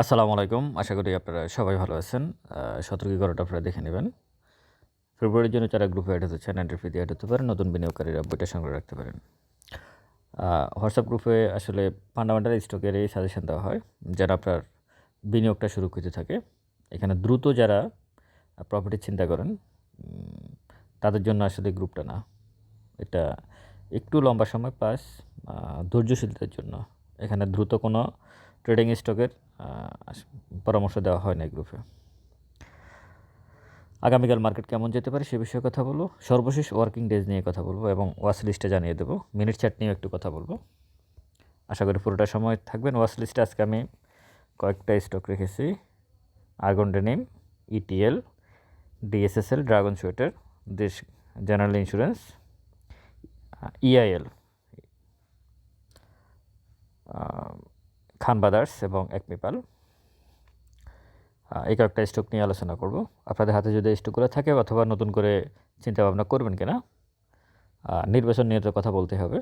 আসসালামু আলাইকুম। আশা করি আপনারা সবাই ভালো আছেন। সতর্ক করাটা আপনারা দেখে নেবেন। ফেব্রুয়ারির জন্য যারা গ্রুপে অ্যাড হতে চান এন্ট্রি ফি দিয়ে অ্যাড হতে পারেন, নতুন বিনিয়োগকারীরা বইটা সংগ্রহ রাখতে পারেন। হোয়াটসঅ্যাপ গ্রুপে আসলে ফান্ডামেন্টাল স্টকের এই সাজেশন দেওয়া হয়, যারা আপনার বিনিয়োগটা সুরক্ষিত থাকে। এখানে দ্রুত যারা প্রফিটের চিন্তা করেন তাদের জন্য আসলে গ্রুপটা না। এটা একটু লম্বা সময় প্লাস ধৈর্যশীলতার জন্য। এখানে দ্রুত কোনো ট্রেডিং স্টকের পরামর্শ দেওয়া হয় না এই গ্রুপে। আগামীকাল মার্কেট কেমন যেতে পারে সে বিষয়ে কথা বলব। সর্বশেষ ওয়ার্কিং ডেজ নিয়ে কথা বলব এবং ওয়াচ লিস্টে জানিয়ে দেবো। মিনিট চার্ট নিয়েও একটু কথা বলব। আশা করি পুরোটা সময় থাকবেন। ওয়াচ লিস্টে আজকে আমি কয়েকটা স্টক রেখেছি। Argon Denim ETL DSSL Dragon Sweater, Desh, General Insurance EIL Khan Brothers এবং একমিপাল এই কয়েকটা স্টক নিয়ে আলোচনা করব। আপনাদের হাতে যদি স্টকগুলো থাকে অথবা নতুন করে চিন্তা ভাবনা করবেন কিনা নির্বাচন নিয়ে তো কথা বলতে হবে।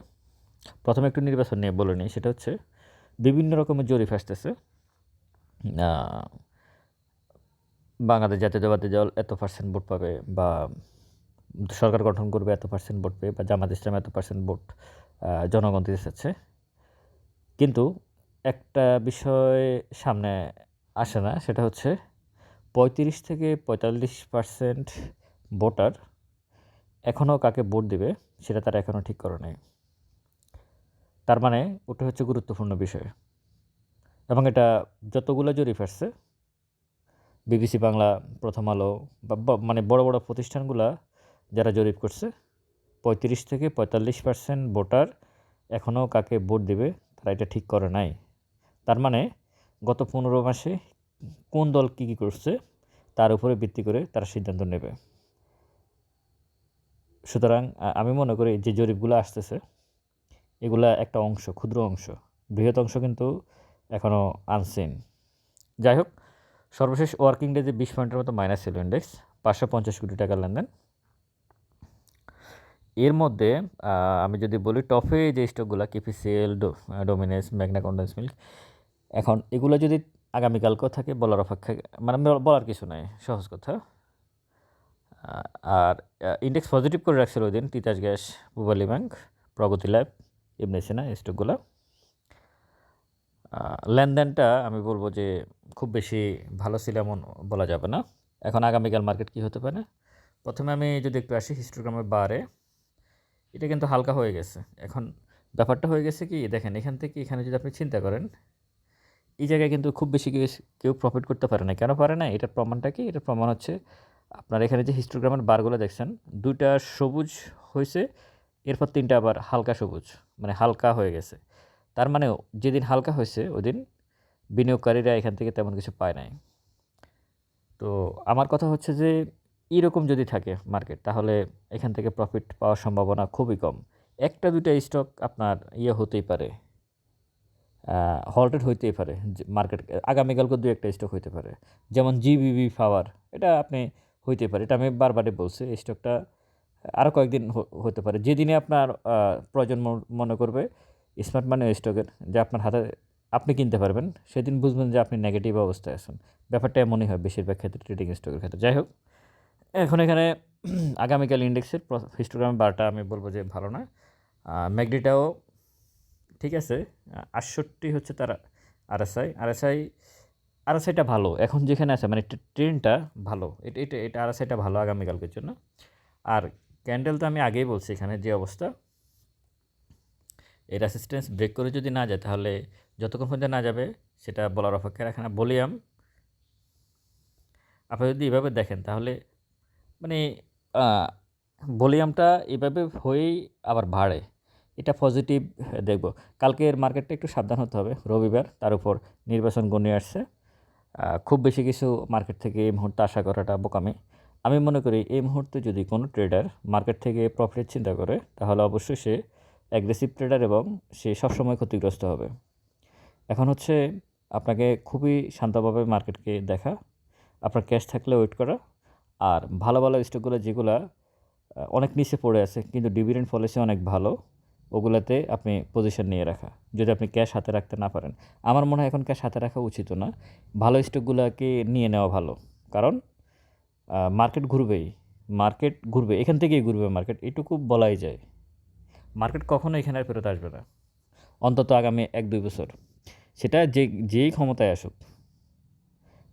প্রথমে একটু নির্বাচন নিয়ে বলে নিই, সেটা হচ্ছে বিভিন্ন রকমের জরিপ আসতেছে। বাংলাদেশ জাতীয়তাবাদী দল এত পার্সেন্ট ভোট পাবে বা সরকার গঠন করবে এত পার্সেন্ট ভোট পেয়ে বা জামাত ইসলাম এত পার্সেন্ট ভোট জনগণ দিতে চাচ্ছে। কিন্তু একটা বিষয় সামনে আসে না, সেটা হচ্ছে পঁয়ত্রিশ থেকে পঁয়তাল্লিশ পার্সেন্ট ভোটার এখনও কাকে ভোট দেবে সেটা তারা এখনও ঠিক করে নেই। তার মানে ওটা হচ্ছে গুরুত্বপূর্ণ বিষয়। এবং এটা যতগুলো জরিপ আসছে, বিবিসি বাংলা প্রথম আলো বা মানে বড় বড় প্রতিষ্ঠানগুলা যারা জরিপ করছে, পঁয়ত্রিশ থেকে পঁয়তাল্লিশ পার্সেন্ট ভোটার এখনও কাকে ভোট দেবে তারা এটা ঠিক করে নাই। তার মানে গত পনেরো মাসে কোন দল কী কী করছে, তার উপরে ভিত্তি করে তারা সিদ্ধান্ত নেবে। সুতরাং আমি মনে করি যে জরিপগুলো আসতেছে, এগুলা একটা অংশ, ক্ষুদ্র অংশ। বৃহৎ অংশ কিন্তু এখনও আনসিন যাই হোক, সর্বশেষ ওয়ার্কিং ডেজে বিশ পয়েন্টের মতো মাইনাস ছিল ইন্ডেক্স পাঁচশো পঞ্চাশ কোটি টাকার লেনদেন। এর মধ্যে আমি যদি বলি টপে যে স্টকগুলো কেপিসিএল ডোমিনেস ম্যাগনা কন্ডেন্স মিল্ক এখন এগুলো যদি আগামীকালকেও থাকে, বলার অপেক্ষা মানে বলার কিছু নাই, সহজ কথা। আর ইন্ডেক্স পজিটিভ করে রাখছিল ওই দিন, Titas gas Pubali bank, Pragati lab এমনি সিনা স্টকগুলো লেনদেনটা আমি বলব যে খুব বেশি ভালো ছিল এমন বলা যাবে না। এখন আগামীকাল মার্কেট কী হতে পারে? প্রথমে আমি যদি একটু আসি হিস্টোগ্রামের বারে, এটা কিন্তু হালকা হয়ে গেছে। এখন ব্যাপারটা হয়ে গেছে কি, দেখেন, এখান থেকে এখানে যদি আপনি চিন্তা করেন এই জায়গায় কিন্তু খুব বেশি কেউ প্রফিট করতে পারে না। কেন পারে না? এটার প্রমাণটা কি? এটার প্রমাণ হচ্ছে আপনার এখানে যে হিস্টোগ্রামের বারগুলো দেখছেন, দুইটা সবুজ হয়েছে, এরপর তিনটা আবার হালকা সবুজ মানে হালকা হয়ে গেছে। তার মানে যেদিন হালকা হয়েছে ওই দিন বিনিয়োগকারীরা এখান থেকে তেমন কিছু পায় নাই। তো আমার কথা হচ্ছে যে, এরকম যদি থাকে মার্কেট তাহলে এখান থেকে প্রফিট পাওয়ার সম্ভাবনা খুবই কম। একটা দুইটা স্টক আপনার ইয়ে হতেই পারে। হল্টেড হইতেই পারে মার্কেট আগামীকালকে দু একটা স্টক হইতে পারে। যেমন জিবিবি পাওয়ার এটা আপনি হইতে পারে। এটা আমি বারবারই বলছি, এই স্টকটা আরও কয়েকদিন হতে পারে। যেদিনে আপনার প্রয়োজন মন- করবে স্মার্ট মানি স্টকের যে আপনার হাতে আপনি কিনতে পারবেন, সেদিন বুঝবেন যে আপনি নেগেটিভ অবস্থায় আছেন। ব্যাপারটা এমনই হয় বেশিরভাগ ক্ষেত্রে ট্রেডিং স্টকের ক্ষেত্রে। যাই হোক, এখন এখানে আগামীকাল ইন্ডেক্সের হিস্টোগ্রাম বারটা আমি বলব যে ভালো না ম্যাগডিটাও ঠিক আছে? আটষট্টি হচ্ছে তার আরএসআই। আরএসআই, আরএসআইটা ভালো। এখন যেখানে আছে মানে ট্রেনটা ভালো। এটা এটা এটা আরএসআইটা ভালো আগামীকালকের জন্য। আর ক্যান্ডেল তো আমি আগেই বলছি এখানে যে অবস্থা। এর অ্যাসিস্ট্যান্স ব্রেক করে যদি না যায়, তাহলে যতক্ষণ পর্যন্ত না যাবে, সেটা বলার অপেক্ষা রাখে না। বলিয়াম, আপনি যদি এভাবে দেখেন, তাহলে মানে ভলিউমটা এভাবে হয়েই আবার বাড়ে। এটা পজিটিভ দেখব। কালকের মার্কেটটা একটু সাবধান হতে হবে, রবিবার, তার উপর নির্বাচন গণিয়ে আসছে। খুব বেশি কিছু মার্কেট থেকে এই মুহূর্তে আশা করাটা বোকামি। আমি মনে করি এই মুহূর্তে যদি কোনো ট্রেডার মার্কেট থেকে প্রফিটের চিন্তা করে, তাহলে অবশ্যই সে অ্যাগ্রেসিভ ট্রেডার এবং সে সবসময় ক্ষতিগ্রস্ত হবে। এখন হচ্ছে আপনাকে খুবই শান্তভাবে মার্কেটকে দেখা, আপনার ক্যাশ থাকলে ওয়েট করা, আর ভালো ভালো স্টকগুলো যেগুলো অনেক নিচে পড়ে আছে, কিন্তু ডিভিডেন্ড পলিসি অনেক ভালো ওগুলাতে আপনি পজিশন নিয়ে রাখা, যদি আপনি ক্যাশ হাতে রাখতে না পারেন। আমার মনে হয় এখন ক্যাশ হাতে রাখা উচিত না। ভালো স্টকগুলোকে নিয়ে নেওয়া ভালো। কারণ মার্কেট ঘুরবেই। মার্কেট ঘুরবে, এখান থেকেই ঘুরবে মার্কেট এটুকু বলাই যায়। মার্কেট কখনো এখানে আর ফেরত আসবে না। অন্তত আগামী এক, দুই বছর। সেটা যে, যেই ক্ষমতায় আসুক।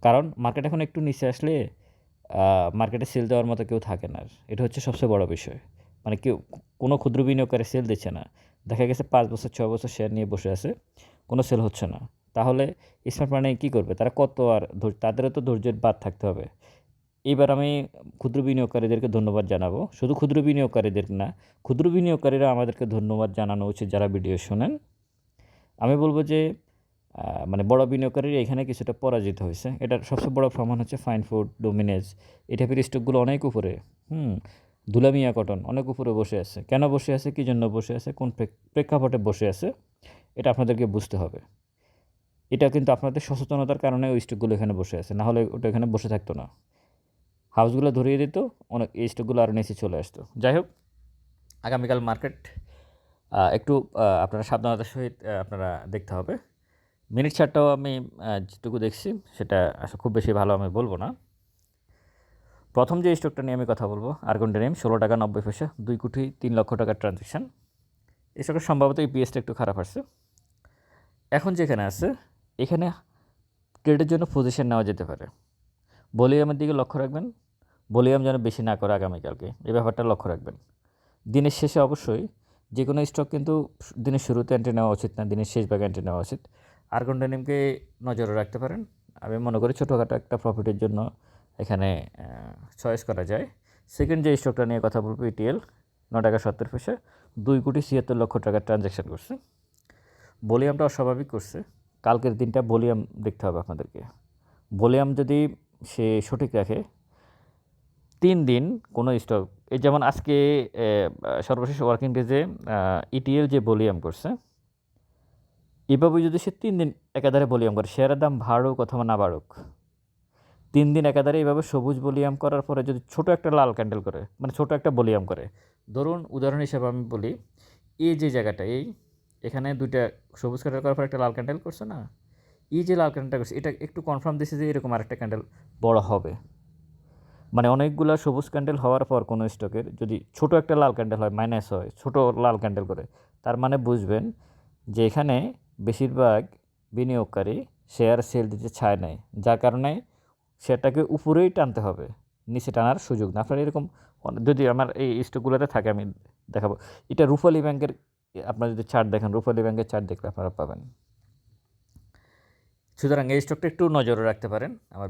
কারণ মার্কেট এখন একটু নিচে আসলে মার্কেটে সেল দেওয়ার মতো কেউ থাকে না এটা হচ্ছে সবচেয়ে বড় বিষয়। মানে কেউ কোনো ক্ষুদ্র বিনিয়োগকারী সেল দিচ্ছে না। দেখা গেছে পাঁচ বছর ছ বছর শেয়ার নিয়ে বসে আছে, কোনো সেল হচ্ছে না। তাহলে স্মার্ট মানে কী করবে? তারা কত আর তাদেরও তো ধৈর্যের বাদ থাকতে হবে। এইবার আমি ক্ষুদ্র বিনিয়োগকারীদেরকে ধন্যবাদ জানাব। শুধু ক্ষুদ্র বিনিয়োগকারীদের না, ক্ষুদ্র বিনিয়োগকারীরা আমাদেরকে ধন্যবাদ জানানো উচিত যারা ভিডিও শোনেন। আমি বলব যে মানে বড় বিনিয়োগকারীরা এখানে কিছুটা পরাজিত হয়েছে। এটার সবচেয়ে বড় প্রমাণ হচ্ছে ফাইন ফুড ডোমিনেজ এই টাইপের স্টকগুলো অনেক উপরে। হুম দুলামিয়া কটন, অনেক উপরে বসে আছে। কেন বসে আছে? কী জন্য বসে আছে? কোন প্রেক- প্রেক্ষাপটে বসে আছে? এটা আপনাদেরকে বুঝতে হবে। এটা কিন্তু আপনাদের সচেতনতার কারণে ওই স্টকগুলো এখানে বসে আছে। না হলে ওটা এখানে বসে থাকতো না। হাউসগুলো ধরিয়ে দিত, অনেক এই স্টকগুলো আরও নিচে চলে আসতো। যাই হোক, আগামীকাল মার্কেট একটু আপনারা সাবধানতার সহিত আপনারা দেখতে হবে। মিনিট চারটাও আমি যেটুকু দেখছি, সেটা খুব বেশি ভালো আমি বলব না। প্রথম যে স্টকটা নিয়ে আমি কথা বলব আর্গনটা নেম ষোলো টাকা নব্বই পয়সা, দুই কোটি তিন লক্ষ টাকার ট্রানজ্যাকশান এই স্টকের সম্ভবত এই পিএসটা একটু খারাপ আসছে। এখন যেখানে আছে, এখানে ট্রেডের জন্য পজিশন নেওয়া যেতে পারে। ভলিউমের দিকে লক্ষ্য রাখবেন। ভলিউম যেন বেশি না করে আগামীকালকে। এই ব্যাপারটা লক্ষ্য রাখবেন। দিনের শেষে অবশ্যই যে কোনো স্টক কিন্তু দিনের শুরুতে এন্ট্রি নেওয়া উচিত না, দিনের শেষ ভাগে এন্ট্রি নেওয়া উচিত। আর্গনডেনিমকে নজরে রাখতে পারেন। আমি মনে করি ছোটোখাটো একটা প্রফিটের জন্য এখানে চয়েস করা যায়। সেকেন্ড যে স্টকটা নিয়ে কথা বলব ইটিএল ন টাকা সত্তর পয়সা, দুই কোটি ছিয়াত্তর লক্ষ টাকার ট্রানজ্যাকশন করছে। ভলিউমটা অস্বাভাবিক করছে। কালকের দিনটা ভলিউম দেখতে হবে আপনাদেরকে। ভলিউম যদি সে সঠিক রাখে, তিন দিন কোনো স্টক এই যেমন আজকে সর্বশেষ ওয়ার্কিং ডেজে ইটিএল যে ভলিউম করছে, এভাবে যদি সে তিন দিন একাধারে ভলিউম করে শেয়ারের দাম বাড়ুক অথবা না বাড়ুক তিন দিন একাধারে এইভাবে সবুজ বলিয়াম করার পরে যদি ছোট একটা লাল ক্যান্ডেল করে মানে ছোট একটা ভলিউম করে, ধরুন উদাহরণ হিসেবে আমি বলি, এই যে জায়গাটা, এই এখানে দুইটা সবুজ ক্যান্ডেল করার পর একটা লাল ক্যান্ডেল করছে না? এই যে লাল ক্যান্ডেলটা করছে, এটা একটু কনফার্ম দিছে যে এরকম আরেকটা ক্যান্ডেল বড় হবে। মানে অনেকগুলো সবুজ ক্যান্ডেল হওয়ার পর কোনো স্টকের যদি ছোট একটা লাল ক্যান্ডেল হয় মাইনাস হয়, ছোট লাল ক্যান্ডেল করে, তার মানে বুঝবেন যে এখানে বেশিরভাগ বিনিয়োগকারী শেয়ার সেল দিতে চায় নাই। যার কারণে শেয়ারটাকে উপরেই টানতে হবে, নিচে টানার সুযোগ না। আপনার এরকম যদি আমার এই স্টকগুলোতে থাকে, আমি দেখাবো। এটা রূপালী ব্যাংকের, আপনারা যদি চার্ট দেখেন রূপালী ব্যাংকের চার্ট দেখলে আপনারা পাবেন। সুতরাং এই স্টকটা একটু নজরে রাখতে পারেন, আমার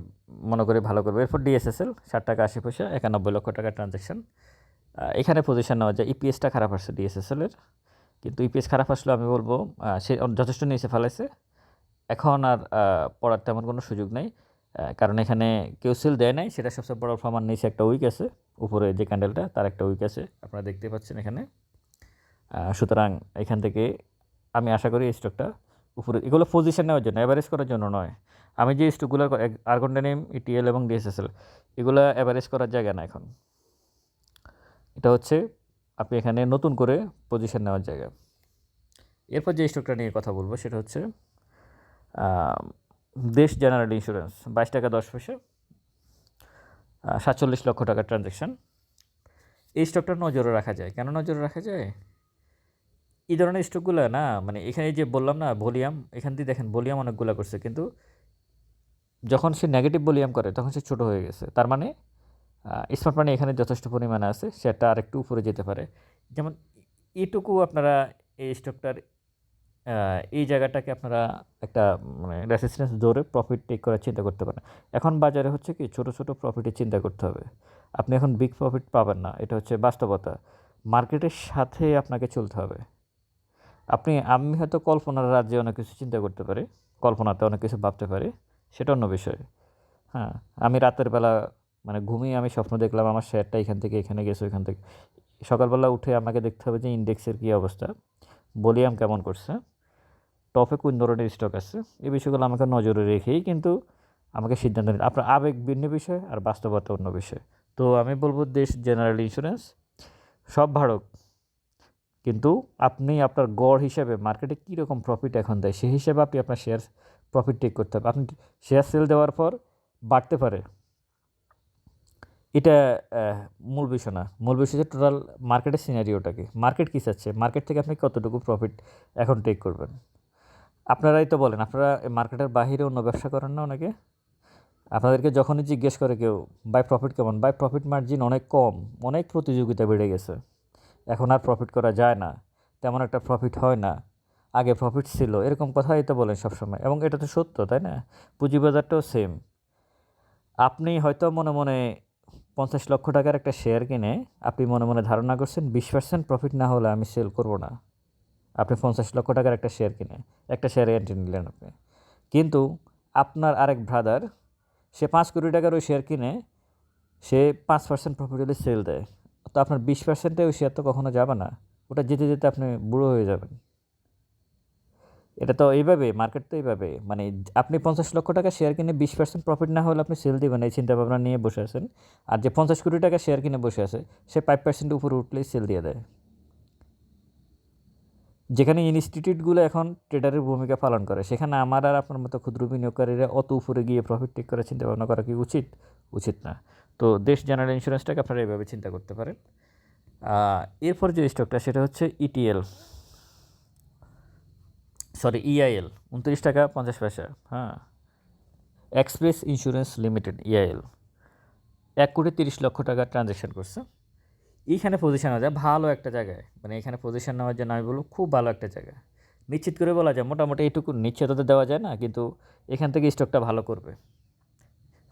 মনে করি ভালো করবে। এরপর ডিএসএসএল ষাট টাকা, আশি পয়সা, একানব্বই লক্ষ টাকা ট্রানজ্যাকশন এখানে পজিশন নেওয়া যায় ইপিএসটা খারাপ আসছে ডিএসএসএল এর। কিন্তু ইপিএস খারাপ আসলে, আমি বলব সে যথেষ্ট নিচে ফেলাইছে। এখন আর পড়ার তেমন কোনো সুযোগ নেই। কারণ এখানে কেউ সেল দেয় নাই, সেটা সবচেয়ে বড় প্রমাণ নিচে একটা উইক আছে, উপরে যে ক্যান্ডেলটা তার একটা উইক আছে, আপনারা দেখতে পাচ্ছেন এখানে। সুতরাং এখান থেকে আমি আশা করি স্টকটা উপরে, এগুলো পজিশন নেওয়ার জন্য অ্যাভারেজ করার জন্য নয়। আমি যে স্টকগুলো আর্গন্ডেনিম ইটিএল এবং ডিএসএসএল এগুলো অ্যাভারেজ করার জায়গা না এখন। এটা হচ্ছে আপনি এখানে নতুন করে পজিশন নেওয়ার জায়গা। এরপর যে স্টকটা নিয়ে কথা বলব, সেটা হচ্ছে দেশ জেনারেল ইন্স্যুরেন্স বাইশ টাকা দশ পয়সা সাতচল্লিশ লক্ষ টাকার ট্রানজ্যাকশন এই স্টকটা নজরে রাখা যায়। কেন নজরে রাখা যায়? এই ধরনের স্টকগুলো না মানে এখানে যে বললাম না ভলিউম এখান দিয়ে দেখেন ভলিউম অনেকগুলো করছে, কিন্তু যখন সে নেগেটিভ ভলিউম করে, তখন সে ছোট হয়ে গেছে। তার মানে স্মার্ট মানি এখানে যথেষ্ট পরিমাণে আছে, সেটা আর একটু উপরে যেতে পারে। যেমন এটুকু আপনারা এই স্টকটার এই জায়গাটাকে আপনারা একটা মানে রেসিস্টেন্স ধরে প্রফিট টেক করার চিন্তা করতে পারেন। এখন বাজারে হচ্ছে কি, ছোট ছোট প্রফিটের চিন্তা করতে হবে। আপনি এখন বিগ প্রফিট পাবেন না, এটা হচ্ছে বাস্তবতা। মার্কেটের সাথে আপনাকে চলতে হবে। আপনি, আমি হয়তো কল্পনার রাজ্যে অনেক কিছু চিন্তা করতে পারি, কল্পনাতে অনেক কিছু ভাবতে পারি, সেটা অন্য বিষয়। হ্যাঁ আমি রাতের বেলা মানে ঘুমিয়ে আমি স্বপ্ন দেখলাম, আমার শেয়ারটা এখান থেকে, এখানে গেছে, ওইখান থেকে। সকালবেলা উঠে আমাকে দেখতে হবে যে ইন্ডেক্সের কী অবস্থা। ভলিউম কেমন করছে। টপে কোন ধরনের স্টক আছে। এই বিষয়গুলো আমাকে নজরে রেখেই কিন্তু আমাকে সিদ্ধান্ত নিতে আপনার আবেগ ভিন্ন বিষয় আর বাস্তবতা অন্য বিষয়। তো আমি বলব দেশ জেনারেল ইন্স্যুরেন্স সব ভাড়ক কিন্তু আপনি আপনার গড় হিসাবে মার্কেটে কীরকম প্রফিট এখন দেয়, সেই হিসাবে আপনি আপনার শেয়ার প্রফিট টেক করতে হবে আপনি শেয়ার সেল দেওয়ার পর বাড়তে পারে। এটা মূল বিষয় না। মূল বিষয় হচ্ছে টোটাল মার্কেটের সিনারিওটাকে মার্কেট কী? চাচ্ছে? মার্কেট থেকে আপনি কতটুকু প্রফিট এখন টেক করবেন? আপনারাই তো বলেন, আপনারা মার্কেটের বাহিরে অন্য ব্যবসা করেন না অনেকে? আপনাদেরকে যখনই জিজ্ঞেস করে কেউ, বাই প্রফিট কেমন? বাই প্রফিট মার্জিন অনেক কম, অনেক প্রতিযোগিতা বেড়ে গেছে। এখন আর প্রফিট করা যায় না, তেমন একটা প্রফিট হয় না। আগে প্রফিট ছিল, এরকম কথাই তো বলেন সবসময়। এবং এটা তো সত্য, তাই না? পুঁজিবাজারটাও সেম আপনি হয়তো মনে মনে পঞ্চাশ লক্ষ টাকার একটা শেয়ার কিনে, আপনি মনে মনে ধারণা করছেন, বিশ পার্সেন্ট প্রফিট না হলে আমি সেল করব না। আপনি পঞ্চাশ লক্ষ টাকার একটা শেয়ার কিনে একটা শেয়ারে এন্ট্রি নিলেন আপনি। কিন্তু আপনার আরেক ব্রাদার সে পাঁচ কোটি টাকার ওই শেয়ার কিনে, সে পাঁচ পার্সেন্ট প্রফিট হলে সেল দেয়। তো আপনার বিশ পার্সেন্টে ওই শেয়ার তো কখনো যাবে না, ওটা যেতে যেতে আপনি বুড়ো হয়ে যাবেন। এটা তো এইভাবে মার্কেট তো এইভাবে মানে আপনি পঞ্চাশ লক্ষ টাকা শেয়ার কিনে বিশ পার্সেন্ট প্রফিট না হলে আপনি সেল দিবেন, এই চিন্তা ভাবনা নিয়ে বসে আছেন। আর যে পঞ্চাশ কোটি টাকা শেয়ার কিনে বসে আছে, সে ফাইভ পার্সেন্ট উপরে উঠলেই সেল দিয়ে দেয়। যেখানে ইনস্টিটিউটগুলো এখন ট্রেডারের ভূমিকা পালন করে, সেখানে আমার আর আপনার মতো ক্ষুদ্র বিনিয়োগকারীরা অত উপরে গিয়ে প্রফিট টেক করার চিন্তা ভাবনা করা কি উচিত? উচিত না। তো দেশ জেনারেল ইন্স্যুরেন্সটাকে আপনারা এইভাবে চিন্তা করতে পারেন। এরপর যে স্টকটা সেটা হচ্ছে ইটিএল সরি ইআইএল উনত্রিশ টাকা পঞ্চাশ পয়সা হ্যাঁ। এক্সপ্রেস ইন্স্যুরেন্স লিমিটেড ইআইএল এক কোটি তিরিশ লক্ষ টাকা ট্রানজ্যাকশন করছে। এইখানে পজিশন নেওয়া যায় ভালো একটা জায়গায়। মানে এখানে পজিশন নেওয়ার জন্য আমি বলব খুব ভালো একটা জায়গা। নিশ্চিত করে বলা যায়, মোটামুটি এইটুকু নিশ্চয়তা দেওয়া যায় না, কিন্তু এখান থেকে স্টকটা ভালো করবে।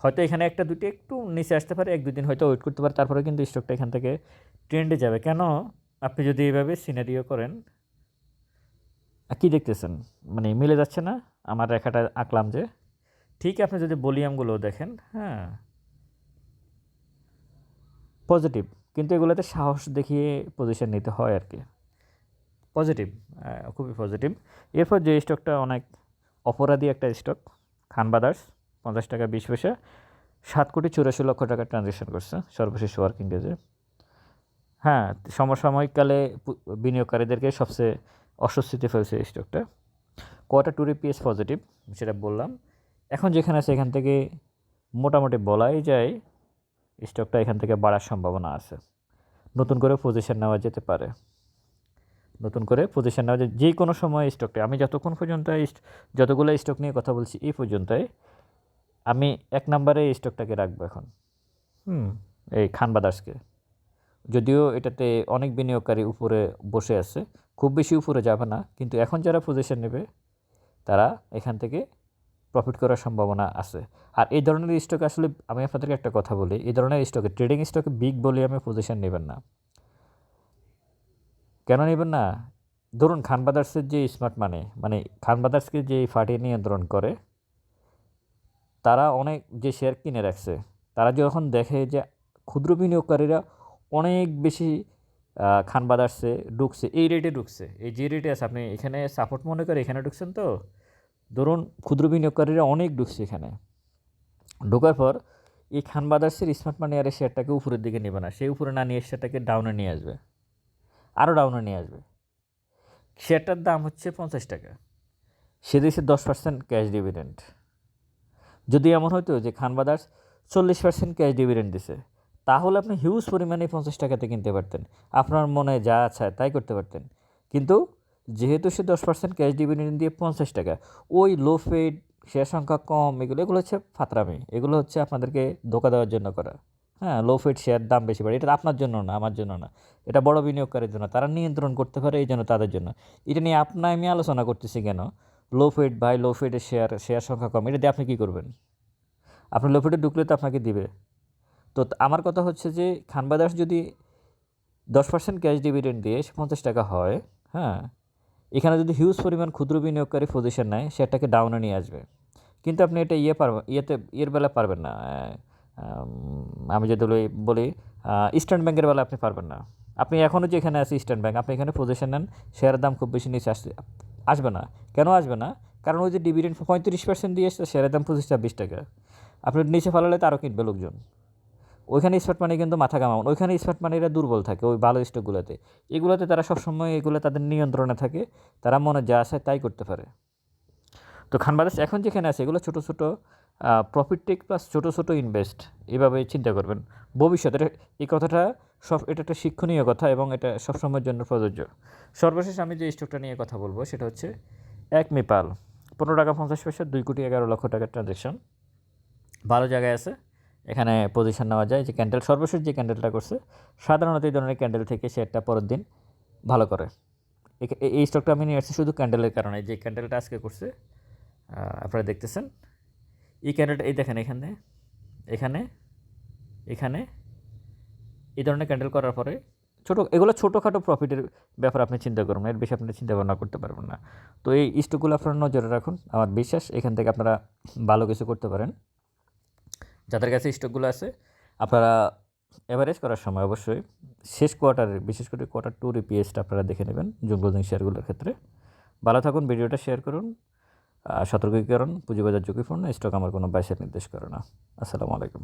হয়তো এখানে একটা দুটি একটু নিচে আসতে পারে, এক দুদিন হয়তো ওয়েট করতে পারে তারপরে কিন্তু স্টকটা এখান থেকে ট্রেন্ডে যাবে। কেন? আপনি যদি এইভাবে সিনারিও করেন কি দেখতেছেন? মানে মিলে যাচ্ছে না? আমার রেখাটা আঁকলাম যে। ঠিক আপনি যদি ভলিউমগুলো দেখেন হ্যাঁ। পজিটিভ কিন্তু এগুলোতে সাহস দেখিয়ে পজিশন নিতে হয় আর কি। পজিটিভ খুবই পজিটিভ এরপর যে স্টকটা অনেক অপরাধী একটা স্টক খান ব্রাদার্স পঞ্চাশ টাকা বিশ পয়সা, সাত কোটি চুরাশি লক্ষ টাকা ট্রানজ্যাকশন করছে, সর্বশেষ ওয়ার্কিং ডেজে হ্যাঁ সমসাময়িককালে বিনিয়োগকারীদেরকে সবচেয়ে অস্বস্তিতে ফেলছে এই স্টকটা কোয়ার্টার টু পিএস পজিটিভ সেটা বললাম। এখন যেখানে আছে, এখান থেকে মোটামুটি বলাই যায় স্টকটা এখান থেকে বাড়ার সম্ভাবনা আছে। নতুন করে পজিশন নেওয়া যেতে পারে। নতুন করে পজিশন নেওয়া যায় যে কোনো সময় স্টকটা, আমি যতক্ষণ পর্যন্ত যতগুলো স্টক নিয়ে কথা বলছি, এই পর্যন্তই আমি এক নম্বরে এই স্টকটাকে রাখব এখন। হুম, এই খান ব্রাদার্সকে যদিও এটাতে অনেক বিনিয়োগকারী উপরে বসে আছে, খুব বেশি উপরে যাবে না, কিন্তু এখন যারা পজিশন নেবে, তারা এখান থেকে প্রফিট করার সম্ভাবনা আছে। আর এই ধরনের স্টক আসলে আমি আপনাদেরকে একটা কথা বলি, এই ধরনের স্টকে ট্রেডিং স্টকে বিগ ভলিউমে পজিশন নেবেন না। কেন নেবেন না? ধরুন খান ব্রাদার্সের যে স্মার্ট মানে মানে খান ব্রাদার্সকে যে ফাটিয়ে নিয়ন্ত্রণ করে, তারা অনেক যে শেয়ার কিনে রাখছে, তারা যখন দেখে যে ক্ষুদ্র বিনিয়োগকারীরা অনেক বেশি খান ব্রাদার্সে ঢুকছে, এই রেটে ঢুকছে, এই যে রেটে আছে, আপনি এখানে সাপোর্ট মনে করে এখানে ঢুকছেন তো? ধরুন ক্ষুদ্র বিনিয়োগকারীরা অনেক ঢুকছে এখানে। ঢোকার পর এই খান ব্রাদার্সের স্মার্ট মানি আর শেয়ারটাকে উপরের দিকে নেবে না সেই উপরে না নিয়ে শেয়ারটাকে ডাউনে নিয়ে আসবে আরও ডাউনে নিয়ে আসবে। শেয়ারটার দাম হচ্ছে পঞ্চাশ টাকা, সে দিয়েছে দশ পার্সেন্ট ক্যাশ ডিভিডেন্ট যদি এমন হতো যে খান ব্রাদার্স চল্লিশ পার্সেন্ট ক্যাশ ডিভিডেন্ট দিছে, তাহলে আপনি হিউজ পরিমাণে পঞ্চাশ টাকাতে কিনতে পারতেন। আপনার মনে যা আছে তাই করতে পারতেন। কিন্তু যেহেতু সে দশ পার্সেন্ট ক্যাশ ডিভিডেন্ড দিয়ে পঞ্চাশ টাকা, ওই লো ফেড শেয়ার সংখ্যা কম, এগুলো এগুলো হচ্ছে ফাতরামি, এগুলো হচ্ছে আপনাদেরকে ধোকা দেওয়ার জন্য করা। হ্যাঁ লো ফেড শেয়ার দাম বেশি বাড়ে, এটা আপনার জন্য না, আমার জন্য না। এটা বড় বিনিয়োগকারীর জন্য, তারা নিয়ন্ত্রণ করতে পারে, এই জন্য তাদের জন্য। এটা নিয়ে আপনার, আমি আলোচনা করতেছি কেন? লো ফেড ভাই লো ফেডের শেয়ার শেয়ার সংখ্যা কম, এটা দিয়ে আপনি কী করবেন? আপনি লো ফেডে ঢুকলে তো আপনাকে দিবে। তো আমার কথা হচ্ছে যে খান ব্রাদার্স যদি দশ পার্সেন্ট ক্যাশ ডিভিডেন্ড দিয়ে পঞ্চাশ টাকা হয় হ্যাঁ এখানে যদি হিউজ পরিমাণ ক্ষুদ্র বিনিয়োগকারী পজিশন নেয় সেটাকে ডাউনে নিয়ে আসবে। কিন্তু আপনি এটা ইয়ে পারবেন ইয়েতে, ইয়ের বেলা পারবেন না। আমি যদি বলি- ইস্টার্ন ব্যাংকের বেলা আপনি পারবেন না। আপনি এখনও যে এখানে আছে ইস্টার্ন ব্যাংক আপনি এখানে পজিশন নেন শেয়ারের দাম খুব বেশি নিচে আসতে, আসবে না। কেন আসবে না? কারণ ওই যে ডিভিডেন্ড পঁয়ত্রিশ পার্সেন্ট দিয়ে এসছে শেয়ারের দাম পঁচিশ, ছাব্বিশ টাকা। আপনি নিচে ফেলালে তো আরও কিনবে লোকজন। ওইখানে স্মার্ট মানি কিন্তু মাথা কামাউন ওইখানে স্মার্ট মানিরা দুর্বল থাকে ওই ভালো স্টকগুলোতে এগুলোতে তারা সবসময় এগুলো তাদের নিয়ন্ত্রণে থাকে, তারা মনে যা আসে তাই করতে পারে। তো খান বাজার এখন যেখানে আছে, এগুলো ছোটো ছোটো প্রফিট টেক প্লাস ছোটো ছোটো ইনভেস্ট এভাবে চিন্তা করবেন। ভবিষ্যতে এই কথাটা সব, এটা একটা শিক্ষণীয় কথা এবং এটা সবসময়ের জন্য প্রযোজ্য। সর্বশেষ আমি যে স্টকটা নিয়ে কথা বলব, সেটা হচ্ছে এক মেপাল পনেরো টাকা পঞ্চাশ পয়সা, দুই কোটি এগারো লক্ষ টাকার ট্রানজ্যাকশন ভালো জায়গায় আছে। এখানে পজিশন নেওয়া যায় যে ক্যান্ডেল সর্বশেষ যে ক্যান্ডেলটা করছে সাধারণত এই ধরনের ক্যান্ডেল থেকে শেয়ারটা পরের দিন ভালো করে। এই স্টকটা আমি নিয়ে আসছি শুধু ক্যান্ডেলের কারণে যে ক্যান্ডেলটা আজকে করছে আপনারা দেখতেছেন। এই ক্যান্ডেলটা এই দেখেন এখানে এখানে এখানে এই ধরনের ক্যান্ডেল করার পরে ছোটো এগুলো ছোটোখাটো প্রফিটের ব্যাপার আপনি চিন্তা করবেন না, এর বেশি আপনি চিন্তা ভাবনা করতে পারবেন না। তো এই স্টকগুলো আপনারা নজরে রাখুন। আমার বিশ্বাস এখান থেকে আপনারা ভালো কিছু করতে পারেন। যাদের কাছে স্টকগুলো আছে, আপনারা অ্যাভারেজ করার সময় অবশ্যই শেষ কোয়ার্টারের বিশেষ করে কোয়ার্টার টু রিপিএসটা আপনারা দেখে নেবেন জুমক্লোজিং শেয়ারগুলোর ক্ষেত্রে। ভালো থাকুন, ভিডিওটা শেয়ার করুন সতর্কীকরণ, পুঁজিবাজার ঝুঁকিপূর্ণ স্টক আমার কোনো বাইসের নির্দেশ করে না। আসসালামু আলাইকুম।